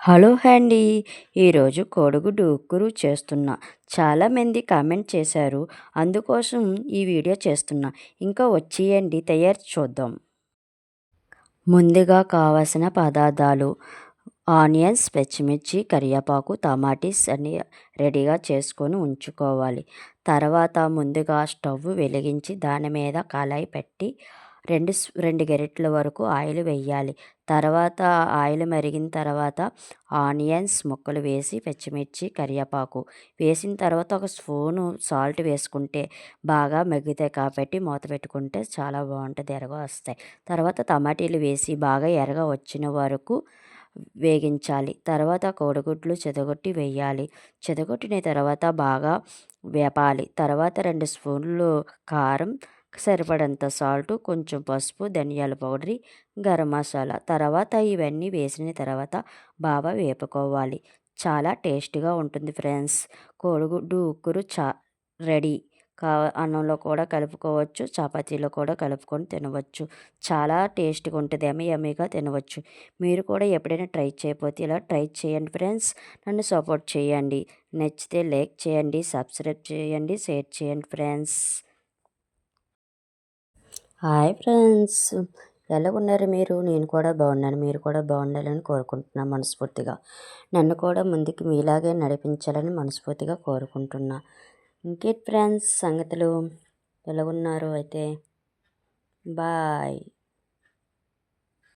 Hello అండి ఈరోజు కోడిగుడ్డు ఉక్కురు చేస్తున్నా. చాలామంది కామెంట్ చేశారు. అందుకోసం ఈ వీడియో చేస్తున్నా. ఇంకా వచ్చేయండి తయారు చూద్దాం. ముందుగా కావలసిన పదార్థాలు. ఆనియన్స్ పచ్చిమిర్చి కరివేపాకు టమాటీస్ అన్ని రెడీగా చేసుకొని ఉంచుకోవాలి. తర్వాత ముందుగా స్టవ్ వెలిగించి దాని మీద కళాయి పెట్టి రెండు రెండు గరిటెల వరకు ఆయిల్ వేయాలి తర్వాత ఆయిల్ మరిగిన తర్వాత ఆనియన్స్ ముక్కలు వేసి పచ్చిమిర్చి కరివేపాకు వేసిన తర్వాత ఒక స్పూను సాల్ట్ వేసుకుంటే బాగా మగ్గుతాయి కాబట్టి మూత పెట్టుకుంటే చాలా బాగుంటుంది ఎరగా వస్తాయి. తర్వాత టమాటీలు వేసి బాగా ఎరగ వచ్చిన వరకు వేగించాలి. తర్వాత కోడిగుడ్లు చెదగొట్టి వేయాలి చెదగొట్టిన తర్వాత బాగా వేపాలి. తర్వాత రెండు స్పూన్లు కారం సరిపడంత సాల్ట్ కొంచెం పసుపు ధనియాల పౌడర్ గరం మసాలా. తర్వాత ఇవన్నీ వేసిన తర్వాత బాగా వేపుకోవాలి. చాలా టేస్ట్గా ఉంటుంది ఫ్రెండ్స్. కోడిగుడ్డు ఉక్కురు చా రెడీ. కా అన్నంలో కూడా కలుపుకోవచ్చు చపాతీలో కూడా కలుపుకొని తినవచ్చు. చాలా టేస్ట్గా ఉంటుంది ఎమ్మి ఎమ్మెగా తినవచ్చు. మీరు కూడా ఎప్పుడైనా ట్రై చేయకపోతే ఇలా ట్రై చేయండి ఫ్రెండ్స్. నన్ను సపోర్ట్ చేయండి. నచ్చితే లైక్ చేయండి సబ్స్క్రైబ్ చేయండి షేర్ చేయండి ఫ్రెండ్స్. Hi friends. ఎలా ఉన్నారు మీరు? నేను కూడా బాగున్నాను. మీరు కూడా బాగుండాలని కోరుకుంటున్నాను మనస్ఫూర్తిగా. నన్ను కూడా ముందుకు మీలాగే నడిపించాలని మనస్ఫూర్తిగా కోరుకుంటున్నా. ఇంకేట్ ఫ్రెండ్స్ సంగతులు? ఎలా ఉన్నారు అయితే? బాయ్.